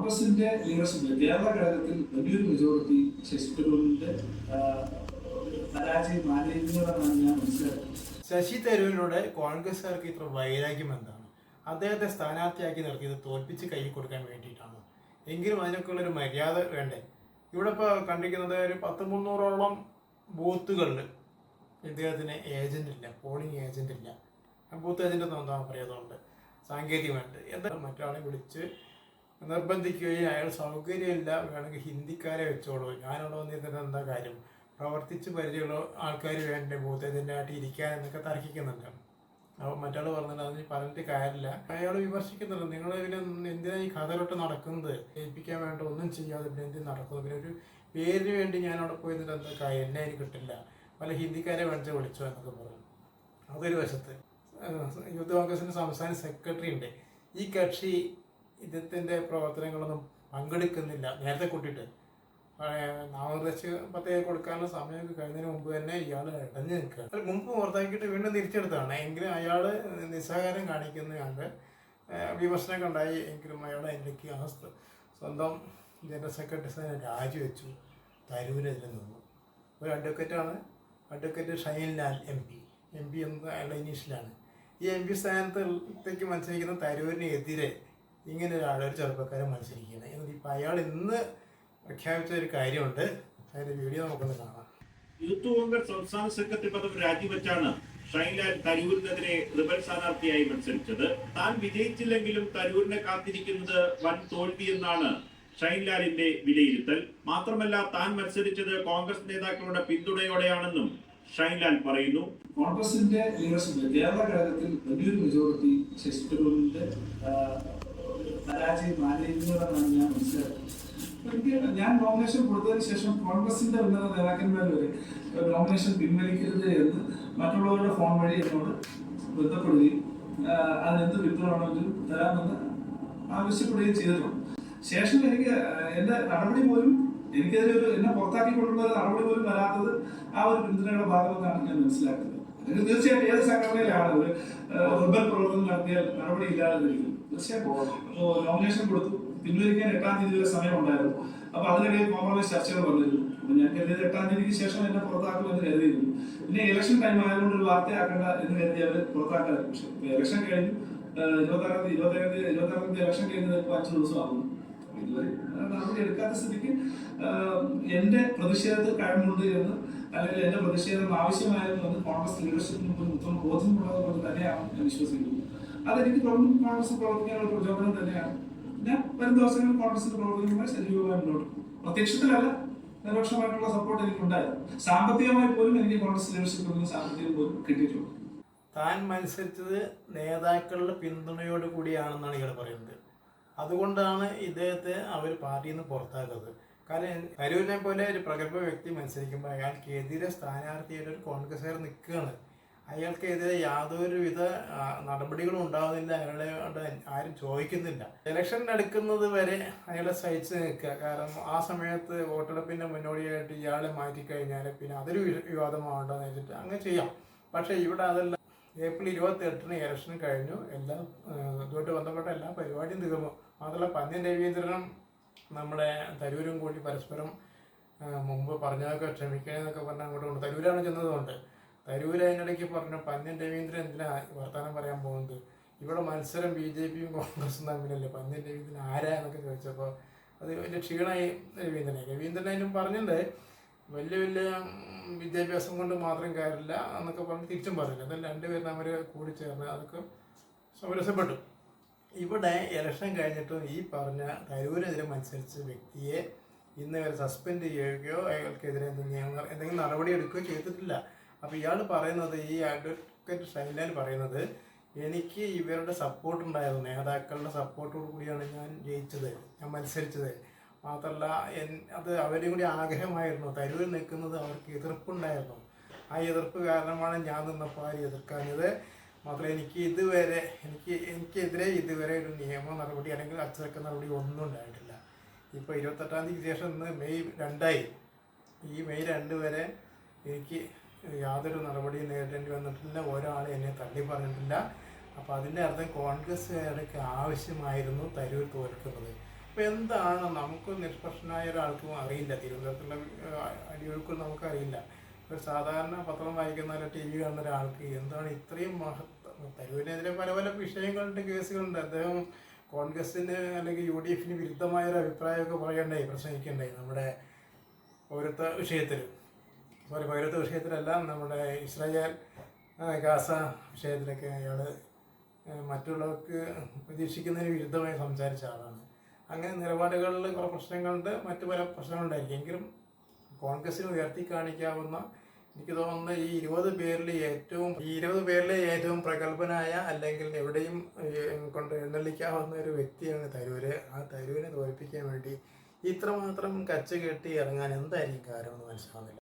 കോൺഗ്രസിന്റെ ലീഡർഷിപ്പിൽ കേരള ഘടകത്തിൽ വലിയൊരു മെജോറിറ്റി ശശി തരൂരിന്റെ ആ, പരാജയം ആഗ്രഹിക്കുന്നതാണ് ഞാൻ മനസ്സിലാക്കുന്നത്. ശശി തരൂരിനോട് കോൺഗ്രസ്സുകാർക്ക് ഇത്ര വൈരാഗ്യം എന്താണ്? അദ്ദേഹത്തെ സ്ഥാനാർത്ഥിയാക്കി നിർത്തിയത് തോൽപ്പിച്ച് കൈ കൊടുക്കാൻ വേണ്ടിയിട്ടാണ്? എങ്കിലും അതിനൊക്കെയുള്ള ഒരു മര്യാദ വേണ്ടേ? ഇവിടെ ഇപ്പോൾ കണ്ടിരിക്കുന്നത് ഒരു പത്ത് മുന്നൂറോളം ബൂത്തുകളിൽ ഇദ്ദേഹത്തിന് ഏജന്റ് ഇല്ല പോളിംഗ് ഏജന്റ് ഇല്ല. ബൂത്ത് ഏജന്റ് എന്താ പറയാതുകൊണ്ട് സാങ്കേതികമായിട്ട്. എന്താ മറ്റൊരാളെ വിളിച്ച് നിർബന്ധിക്കുകയും അയാൾ സൗകര്യമില്ല വേണമെങ്കിൽ ഹിന്ദിക്കാരെ വെച്ചോളൂ. ഞാനവിടെ വന്നിരുന്നത് എന്താ കാര്യം? പ്രവർത്തിച്ച് പരിചയമുള്ള ആൾക്കാർ വേണ്ടേ? ആയിട്ട് ഇരിക്കാൻ എന്നൊക്കെ തർക്കിക്കുന്നുണ്ട്. അപ്പോൾ മറ്റാൾ പറഞ്ഞിട്ട് അതിന് പറഞ്ഞിട്ട് കാര്യമില്ല. അയാൾ വിമർശിക്കുന്നുണ്ട്. നിങ്ങൾ പിന്നെ എന്തിനാണ് ഈ കഥയിലോട്ട് നടക്കുന്നത്? ഏൽപ്പിക്കാൻ വേണ്ട ഒന്നും ചെയ്യാതെ പിന്നെ എന്തിനു നടക്കുന്നു? പിന്നെ ഒരു പേരിന് വേണ്ടി ഞാൻ അവിടെ പോയി നിന്നിട്ട് എന്താ കാര്യം? എന്നെ അതിന് കിട്ടില്ല. പല ഹിന്ദിക്കാരെ വിളിച്ച് വിളിച്ചോ? എന്നൊക്കെ പറഞ്ഞു. അതൊരു വശത്ത്. യൂത്ത് കോൺഗ്രസിന്റെ സംസ്ഥാന സെക്രട്ടറി ഉണ്ട് ഈ കക്ഷി ഇദ്ദേഹത്തിന്റെ പ്രവർത്തനങ്ങളൊന്നും പങ്കെടുക്കുന്നില്ല. നേരത്തെ കൂട്ടിയിട്ട്. നാമനിർദ്ദേശ പത്രിക കൊടുക്കാനുള്ള സമയമൊക്കെ കഴിഞ്ഞതിന് മുമ്പ് തന്നെ ഇയാൾ ഇടഞ്ഞു നിൽക്കുക അത് മുമ്പ് പുറത്താക്കിയിട്ട് വീണ്ടും തിരിച്ചെടുത്താണ്. എങ്കിലും അയാൾ നിസ്സഹകാരം കാണിക്കുന്നതുകൊണ്ട് കണ്ട് വിമർശനമൊക്കെ ഉണ്ടായി എങ്കിലും അയാൾ എനിക്ക് ആ സ്വന്തം ജനറൽ സെക്രട്ടറി സ്ഥാനം രാജിവെച്ചു. തരൂരെതിരെ നിന്നു. ഒരു അഡ്വക്കേറ്റാണ്. Advocate Shainlal M P. M P എന്ന അയാളുടെ ഇനീഷ്യലാണ് ഈ എം പി സ്ഥാനത്തേക്ക് മത്സരിക്കുന്ന തരൂരിനെതിരെ ഇങ്ങനെ ഒരാളൊരു ഒരു ചെറുപ്പക്കാരൻ മത്സരിക്കുന്നത്. എന്നിട്ട് ഇപ്പം അയാൾ ഇന്ന് പ്രഖ്യാപിച്ച ഒരു കാര്യമുണ്ട്. അതിന്റെ വീഡിയോ നമുക്കൊന്ന് കാണാം. യൂത്ത് കോൺഗ്രസ് സംസ്ഥാന സെക്രട്ടറി പദം രാജിവെച്ചാണ് ഷൈൻലാൽ തരൂരിനെതിരെ റിബൽ സ്ഥാനാർത്ഥിയായി മത്സരിച്ചത്. താൻ വിജയിച്ചില്ലെങ്കിലും തരൂരിനെ കാത്തിരിക്കുന്നത് വൻ തോൽവിയെന്നാണ് ഷൈൻലാലിന്റെ വിലയിരുത്തൽ. മാത്രമല്ല താൻ മത്സരിച്ചത് കോൺഗ്രസ് നേതാക്കളുടെ പിന്തുണയോടെയാണെന്നും ഷൈൻലാൽ പറയുന്നു. കോൺഗ്രസിന്റെ കേരള ഘടകത്തിൽ വലിയൊരു മെജോറിറ്റി ശശി തരൂരിന്റെ ആ, പരാജയം ആഗ്രഹിക്കുന്നതാണ് ഞാൻ മനസ്സിലാക്കുന്നത് എനിക്ക് ഞാൻ നോമിനേഷൻ കൊടുത്തതിന് ശേഷം കോൺഗ്രസിന്റെ ഉന്നത നേതാക്കന്മാർ വരെ നോമിനേഷൻ പിൻവലിക്കരുത് എന്ന് മറ്റുള്ളവരുടെ ഫോൺ വഴി എന്നോട് ബന്ധപ്പെടുകയും അതിനെന്ത് വിപ്ലവമാണെങ്കിലും തരാമെന്ന് ആവശ്യപ്പെടുകയും ചെയ്തിട്ടുണ്ട്. ശേഷം എനിക്ക് എന്റെ നടപടി പോലും എനിക്കെതിരെ ഒരു എന്നെ പുറത്താക്കിക്കൊണ്ടുള്ള നടപടി പോലും വരാത്തത് ആ ഒരു പിന്തുണയുടെ ഭാഗമെന്നാണ് ഞാൻ മനസ്സിലാക്കുന്നത്. അല്ലെങ്കിൽ തീർച്ചയായിട്ടും ഏത് സംഘടനയിലാണ് ഒരു റിബൽ പ്രവർത്തനം നടത്തിയാൽ നടപടി ഇല്ലാതെ ഇരിക്കും തീർച്ചയായിട്ടും നോമിനേഷൻ കൊടുത്തു. പിൻവലിക്കാൻ എട്ടാം തീയതി വരെ സമയം ഉണ്ടായിരുന്നു അപ്പൊ അതിനിടയിൽ കോംപ്രമൈസ് ചർച്ചകൾ വന്നിരുന്നു. അപ്പൊ ഞാൻ കരുതിയത് എട്ടാം തീയതിക്ക് ശേഷം എന്നെ പുറത്താക്കുമെന്ന് കരുതിയിരുന്നു. പിന്നെ ഇലക്ഷൻ ടൈം ആയതുകൊണ്ട് ഒരു വാർത്തയാക്കണ്ട എന്ന് കരുതി അവർ പുറത്താക്കാൻ പക്ഷെ ഇലക്ഷൻ കഴിഞ്ഞു. ഇരുപത്താറാം തീയതി ഇരുപത്തേഴാം തീയതി ഇലക്ഷൻ കഴിഞ്ഞത് ഇപ്പോൾ അഞ്ച് ദിവസം ആകുന്നു നടപടി എടുക്കാത്ത സ്ഥിതിക്ക് എന്റെ പ്രതിഷേധത്തിൽ കഴിവുണ്ട് എന്ന് അല്ലെങ്കിൽ എന്റെ പ്രതിഷേധം ആവശ്യമായിരുന്നു എന്ന് കോൺഗ്രസ് ലീഡർഷിപ്പിന് മുമ്പ് ഉത്തമ ബോധ്യമുള്ളത് കൊണ്ട് തന്നെയാണ് ഞാൻ വിശ്വസിക്കുന്നത്. അതെനിക്ക് തുടർന്നും കോൺഗ്രസ് പ്രവർത്തിക്കാനുള്ള പ്രചോദനം തന്നെയാണ്. ഞാൻ വരും ദിവസങ്ങളിൽ കോൺഗ്രസിന്റെ പ്രവർത്തനങ്ങളുമായി സജീവമായി മുന്നോട്ട് പോകും. പ്രത്യക്ഷത്തിലല്ല നിരപക്ഷമായിട്ടുള്ള സപ്പോർട്ട് എനിക്കുണ്ടായിരുന്നു സാമ്പത്തികമായി പോലും എനിക്ക് കോൺഗ്രസ് ലീഡർഷിപ്പിൽ നിന്ന് സാമ്പത്തികം പോലും കിട്ടിയിട്ടുണ്ട്. താൻ മത്സരിച്ചത് നേതാക്കളുടെ പിന്തുണയോട് കൂടിയാണെന്നാണ് ഇയാൾ പറയുന്നത്. അതുകൊണ്ടാണ് ഇദ്ദേഹത്തെ അവർ പാർട്ടിയിൽ നിന്ന് പുറത്താക്കുന്നത്. കാരണം തരൂരിനെ പോലെ ഒരു പ്രഗത്ഭ വ്യക്തി മത്സരിക്കുമ്പോൾ അയാൾക്കെതിരെ സ്ഥാനാർത്ഥിയായിട്ട് ഒരു കോൺഗ്രസ്സുകാർ നിൽക്കുകയാണ് അയാൾക്കെതിരെ യാതൊരുവിധ നടപടികളും ഉണ്ടാകുന്നില്ല അയാളെ ആരും ചോദിക്കുന്നില്ല. ഇലക്ഷൻ അടുക്കുന്നത് വരെ അയാളെ സഹിച്ച് നിൽക്കുക. കാരണം ആ സമയത്ത് വോട്ടെടുപ്പിന്റെ മുന്നോടിയായിട്ട് ഇയാളെ മാറ്റിക്കഴിഞ്ഞാൽ പിന്നെ അതൊരു വി- വിവാദമാവണ്ടെന്ന് വെച്ചിട്ട് അങ്ങനെ ചെയ്യാം. പക്ഷേ ഇവിടെ അതല്ല ഏപ്രിൽ ഇരുപത്തി എട്ടിന് ഇലക്ഷൻ കഴിഞ്ഞു. എല്ലാം ഇതുമായിട്ട് ബന്ധപ്പെട്ട എല്ലാ പരിപാടിയും തീർന്നു. മാത്രമല്ല പന്ന്യൻ രവീന്ദ്രനും നമ്മുടെ തരൂരും കൂടി പരസ്പരം മുമ്പ് പറഞ്ഞതൊക്കെ ക്ഷമിക്കണമെന്നൊക്കെ പറഞ്ഞ് അങ്ങോട്ട് കൊണ്ട് തരൂരാണ് ചെന്നതുകൊണ്ട്. തരൂർ അതിനിടയ്ക്ക് പറഞ്ഞു പന്ന്യൻ രവീന്ദ്രൻ എന്തിനാ വർത്തമാനം പറയാൻ പോകുന്നത്? ഇവിടെ മത്സരം ബി ജെ പിയും കോൺഗ്രസും തമ്മിലല്ലേ? പന്ന്യൻ രവീന്ദ്രൻ ആരാ? എന്നൊക്കെ ചോദിച്ചപ്പോൾ അത് വലിയ ക്ഷീണമായി രവീന്ദ്രനെ. രവീന്ദ്രൻ അതിനും പറഞ്ഞിട്ടുണ്ട് വലിയ വലിയ വിദ്യാഭ്യാസം കൊണ്ട് മാത്രം കാര്യമില്ല എന്നൊക്കെ പറഞ്ഞ് തിരിച്ചും പറഞ്ഞില്ല എന്നാൽ രണ്ടുപേരും അവർ കൂടി ചേർന്ന് അതൊക്കെ സമരസപ്പെട്ടു ഇവിടെ ഇലക്ഷൻ കഴിഞ്ഞിട്ടും ഈ പറഞ്ഞ തരൂരെതിരെ മത്സരിച്ച വ്യക്തിയെ ഇന്ന് വരെ സസ്പെൻഡ് ചെയ്യുകയോ അയാൾക്കെതിരെ എന്തെങ്കിലും എന്തെങ്കിലും നടപടി എടുക്കുകയോ ചെയ്തിട്ടില്ല. അപ്പോൾ ഇയാൾ പറയുന്നത് ഈ അഡ്വക്കേറ്റ് ഷൈലാൻ പറയുന്നത് എനിക്ക് ഇവരുടെ സപ്പോർട്ട് ഉണ്ടായിരുന്നു. നേതാക്കളുടെ സപ്പോർട്ടോട് കൂടിയാണ് ഞാൻ ജയിച്ചത് ഞാൻ മത്സരിച്ചത്. മാത്രമല്ല എൻ അത് അവരും കൂടി ആഗ്രഹമായിരുന്നു. തരൂരിൽ നിൽക്കുന്നത് അവർക്ക് എതിർപ്പുണ്ടായിരുന്നു. ആ എതിർപ്പ് കാരണമാണ് ഞാൻ നിന്നപ്പോൾ ആരും എതിർക്കാഞ്ഞത്. മാത്രമല്ല എനിക്ക് ഇതുവരെ എനിക്ക് എനിക്കെതിരെ ഇതുവരെ ഒരു നിയമ നടപടി അല്ലെങ്കിൽ അച്ചടക്ക നടപടി ഒന്നും ഉണ്ടായിട്ടില്ല. ഇപ്പോൾ ഇരുപത്തെട്ടാം തീയതിക്ക് ശേഷം ഇന്ന് മെയ് രണ്ടായി. ഈ മെയ് രണ്ട് വരെ എനിക്ക് യാതൊരു നടപടിയും നേരിടേണ്ടി വന്നിട്ടില്ല. ഒരാളും എന്നെ തള്ളി പറഞ്ഞിട്ടില്ല. അപ്പോൾ അതിന്റെ അർത്ഥം കോൺഗ്രസ്സുകാർക്ക് ആവശ്യമായിരുന്നു തരൂർ തോൽക്കുന്നത്. അപ്പം എന്താണ് നമുക്ക് നിഷ്പക്ഷനായ ഒരാൾക്കും അറിയില്ല. തിരുവനന്തപുരത്തുള്ള അടിയൊഴുക്കും നമുക്കറിയില്ല. ഒരു സാധാരണ പത്രം വായിക്കുന്ന ഒരു ടി വി കാണുന്ന ഒരാൾക്ക് എന്താണ് ഇത്രയും മഹത്വം? തരൂരിനെതിരെ പല പല വിഷയങ്ങളുണ്ട് കേസുകളുണ്ട്. അദ്ദേഹം കോൺഗ്രസിന് അല്ലെങ്കിൽ യു ഡി എഫിന് വിരുദ്ധമായ ഒരു അഭിപ്രായമൊക്കെ പറയണ്ടേ പ്രസംഗിക്കണ്ടേ നമ്മുടെ പൗരത്വ വിഷയത്തിൽ സോറി പൗരത്വ വിഷയത്തിലല്ല നമ്മുടെ ഇസ്രായേൽ ഗാസ വിഷയത്തിലൊക്കെ അയാൾ മറ്റുള്ളവർക്ക് പ്രതീക്ഷിക്കുന്നതിന് വിരുദ്ധമായി സംസാരിച്ച ആളാണ്. അങ്ങനെ നിലപാടുകളിൽ കുറേ പ്രശ്നങ്ങളുണ്ട്. മറ്റു പല പ്രശ്നങ്ങളുണ്ടായിരിക്കും. എങ്കിലും കോൺഗ്രസിന് ഉയർത്തി കാണിക്കാവുന്ന എനിക്ക് തോന്നുന്ന ഈ ഇരുപത് പേരിൽ ഏറ്റവും ഈ ഇരുപത് പേരിൽ ഏറ്റവും പ്രഗത്ഭനായ അല്ലെങ്കിൽ എവിടെയും കൊണ്ട് എഴുന്നള്ളിക്കാവുന്ന ഒരു വ്യക്തിയാണ് തരൂര്. ആ തരൂരിനെ തോൽപ്പിക്കാൻ വേണ്ടി ഇത്രമാത്രം കച്ച കെട്ടി ഇറങ്ങാൻ എന്തായിരിക്കും കാരണം എന്ന് മനസ്സിലാവുന്നില്ല.